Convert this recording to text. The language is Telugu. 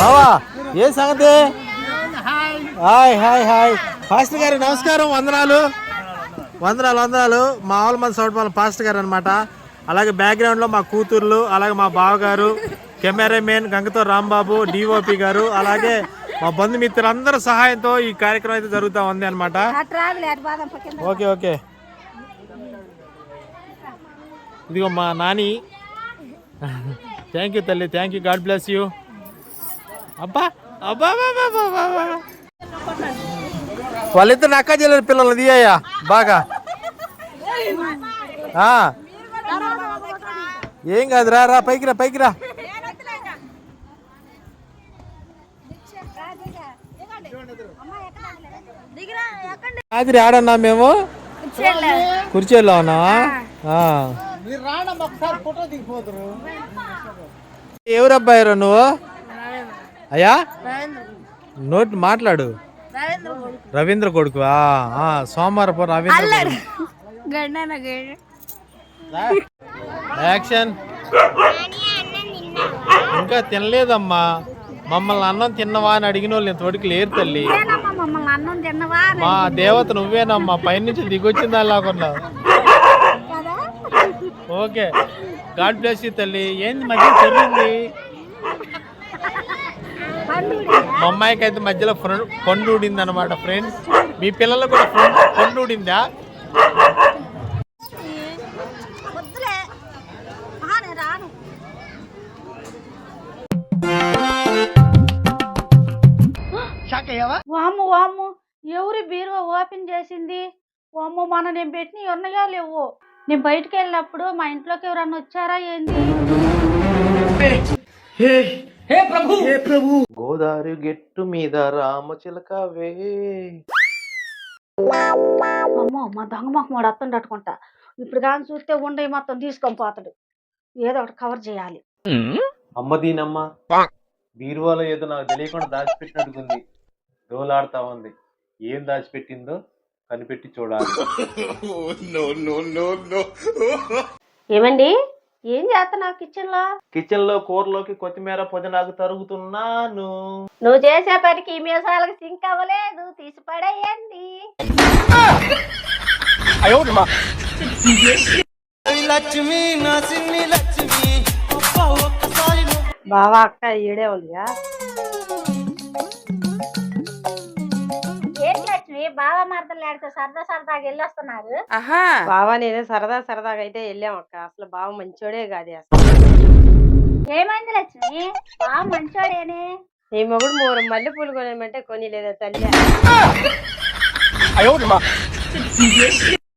బావా ఏ సంగతి? హాయ్. హాయ్ హాయ్ పాస్టర్ గారు నమస్కారం వందనాలు. వందనాలు వందనాలు. మా ఆవుల మంది సౌట్పాలెం పాస్టర్ గారు అనమాట అలాగే బ్యాక్గ్రౌండ్లో మా కూతుర్లు అలాగే మా బావగారు కెమెరామెన్ గంగతో రాంబాబు డిఓపి గారు అలాగే మా బంధుమిత్రులందరి సహాయంతో ఈ కార్యక్రమం అయితే జరుగుతూ ఉంది అనమాట ఓకే ఓకే. ఇదిగో మా నాని. థ్యాంక్ యూ తల్లి. Thank you God bless you అబ్బా అబ్బా. వాళ్ళిద్దరు అక్క చెల్లెలు పిల్లలు తీయ్యా బాగా. ఏం కాదు రా రా పైకి రా పైకి రా. రాత్రి ఆడన్నా మేము? కుర్చీలో ఉన్నావా. ఎవరు నువ్వు? అయ్యా? నోటి మాట్లాడు. రవీంద్ర కొడుకువా ఆ, సోమవారపు రవీంద్ర కొడుకు. యాక్షన్. ఇంకా తినలేదమ్మా. మమ్మల్ని అన్నం తిన్నవా అని అడిగిన వాళ్ళు ఇంతవరకు లేరు తల్లి. మమ్మల్ని అన్నం తిన్నవా మా దేవత నువ్వేనమ్మా పైనుంచి దిగొచ్చిందా లాకున్నావు ఓకే. గాడ్ బ్లెస్ యూ తల్లి. ఏంది మధ్య తెలియంది మా అమ్మాయికి అయితే మధ్యలో ఫ్రెండ్ పండు ఊడింది అనమాట ఫ్రెండ్స్ మీ పిల్లలకు కూడా ఫ్రెండ్ పండు ఊడిందా? వామ్ము వామ్ము! ఎవరి బీరువా ఓపెన్ చేసింది? వామ్ము మన నేను పెట్టిన ఉన్నాయా లేవు? నేను బయటికి వెళ్ళినప్పుడు మా ఇంట్లోకి ఎవరన్నా వచ్చారా ఏంది? గోదావరి గెట్టు మీద రామచిలకవే అమ్మో మా దొంగ మొక్క వాడు అత్తం తట్టుకుంటా ఇప్పుడు కానీ చూస్తే ఉండే మొత్తం తీసుకొని పోతాడు. ఏదో ఒకటి కవర్ చేయాలి. అమ్మ దీనమ్మ బీరువాలో ఏదో నాకు తెలియకుండా దాచిపెట్టినట్టుకుంది దోలాడుతా ఉంది. ఏం దాచిపెట్టిందో కనిపెట్టి చూడాలి. ఏమండి? ఏం చేస్తున్నావు కిచెన్లో కిచెన్లో కూరలోకి కొత్తిమీర పుదీనాకు తరుగుతున్నాను. నువ్వు చేసే పనికి ఈ మీసాలకు సింక్ అవ్వలేదు. తీసి పడేయండి బావా అక్క ఈడే ఉందిగా? బావా మరదలు ఆడితే సరదా సరదాగా వెళ్ళొస్తున్నారు. ఆహా. బావా నేనే సరదా సరదాగా అయితే వెళ్ళాం అక్క. అసలు బావ మంచోడే కాదు అసలు. ఏమైంది లక్ష్మి? బావ మంచోడేనే? నీ మొగుడు మూడు మల్లె పూలు కొనేమంటే కొని లేదా తల్లి